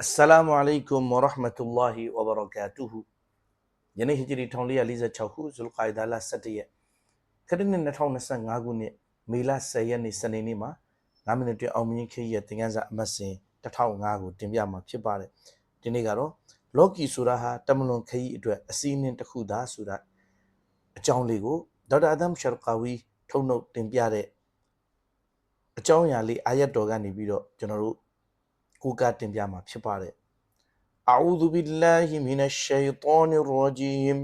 Assalamu alaikum wa rahmatullahi wa barakatuh ယနေ့ဟီဂျရီ1446ခုဇူလ်ကိုင်ဒါလ17ရက်ခရစ်နှစ်2025ခုနှစ်မေလ10ရက်နေ့စနေနေ့မှာ9မိနစ်တွင်အောင်မြင်ခေရဲ့သင်ခန်းစာအမှတ်စဉ်1005ကိုတင်ပြမှာဖြစ်ပါတယ်ဒီနေ့ကတော့လော်ကီဆိုတာဟာတမလွန်ခရီးအတွက်အစည်းအဝေးတစ်ခုသာဆိုတာအကြောင်းလေးကိုဒေါက်တာအဒမ်ရှာကာဝီထုတ်နှုတ်တင်ပြတဲ့အကြောင်းအရာလေးအာရတော်ကနေပြီးတော့ကျွန်တော်တို့ ကိုးကားတင်ပြမှာဖြစ်ပါတယ် أعوذ بالله من الشيطان الرجيم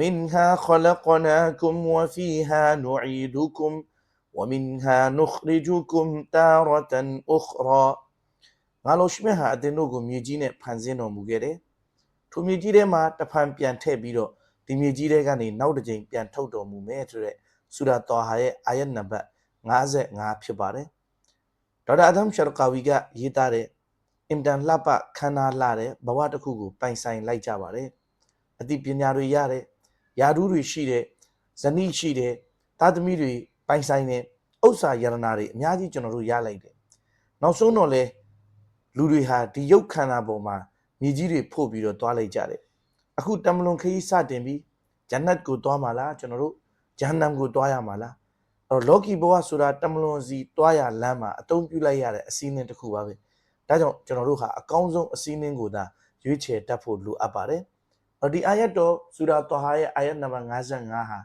منها خلقناكم وفيها نعيدكم ومنها نخرجكم تارة أخرى ငါလိုရှမြတ်ဟာအတင်တို့ကိုမြေကြီးနဲ့ဖန်ဆင်းတော်မူခဲ့တယ်။ထိုမြေကြီးထဲမှာတဖန်ပြန်ထည့်ပြီးတော့ဒီမြေကြီးထဲကနေနောက်တစ်ကြိမ်ပြန်ထုတ်တော်မူမယ်ဆိုတဲ့ဆူရာတော်ဟာရဲ့အာယတ်နံပါတ်55ဖြစ်ပါတယ်။ ဒေါက်တာအဒမ်ရှာကာဝီကရေးသားတဲ့အင်တန်လှပခမ်းနားလှတဲ့ဘဝတစ်ခုကိုပိုင်ဆိုင်လိုက်ကြပါတယ်။အသိပညာတွေရတယ်၊ယာဓုတွေရှိတယ်၊ဇနီးရှိတယ်၊သားသမီးတွေပိုင်ဆိုင်တယ်၊ဥစ္စာယရနာတွေအများကြီးကျွန်တော်တို့ရလိုက်တယ်။နောက်ဆုံးတော့လဲလူတွေဟာဒီရုပ်ခန္ဓာပေါ်မှာမြေကြီးတွေဖို့ပြီးတော့သွားလိုက်ကြတယ်။အခုတမလွန်ခရီးစတင်ပြီးဂျန်နတ်ကိုသွားမှာလားကျွန်တော်တို့ဂျဟန္နမ်ကိုသွားရမှာလား။အဲ့ တော့လောကီဘဝဆိုတာတမလွန်စီသွားရလမ်းမှာအတုံးပြလိုက်ရတဲ့အစည်းအဝေးတစ်ခုပါပဲ။ဒါကြောင့်ကျွန်တော်တို့ဟာအကောင်းဆုံးအစည်းအဝေးကိုသာရွေးချယ်တတ်ဖို့လိုအပ်ပါတယ်။အော်ဒီအာယတ်တော်ဆူရာတောဟာရဲ့အာယတ်နံပါတ်55ဟာ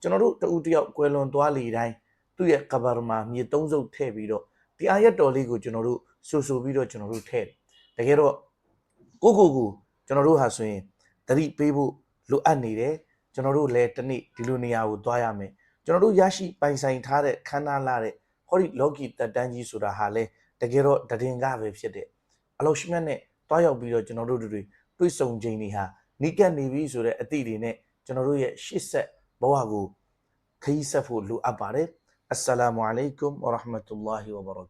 ကျွန်တော်တို့တဦးတယောက်ကွယ်လွန်သွားလေတိုင်းသူ့ရဲ့ကဘာမှာမြေသုံးစုပ်ထည့်ပြီးတော့ဒီအာယတ်တော်လေးကိုကျွန်တော်တို့ဆူဆူပြီးတော့ကျွန်တော်တို့ထည့်တယ်။တကယ်တော့ကိုကိုကိုကျွန်တော်တို့ဟာဆိုရင်တတိပေးဖို့လိုအပ်နေတယ်။ကျွန်တော်တို့လည်းတစ်နေ့ဒီလိုနေရာကိုသွားရမယ်။ ကျွန်တော်တို့ရရှိပိုင်ဆိုင်ထားတဲ့ခန္ဓာလာတဲ့ဟောဒီလောကီတက်တန်းကြီးဆိုတာဟာလဲတကယ်တော့တည်င်္ဂပဲဖြစ်တယ်။အလောရှိမြတ်နဲ့တွားရောက်ပြီးတော့ကျွန်တော်တို့တွေတွေ့ဆုံခြင်းတွေဟာနီးကပ်နေပြီဆိုတဲ့အသည့်တွေနဲ့ကျွန်တော်တို့ရဲ့ရှစ်ဆက်ဘဝကိုခရီးဆက်ဖို့လိုအပ်ပါတယ်။အစ္စလာမုအလိုင်ကွမ်ဝရဟမတု ல்லா ဟီဝဘရက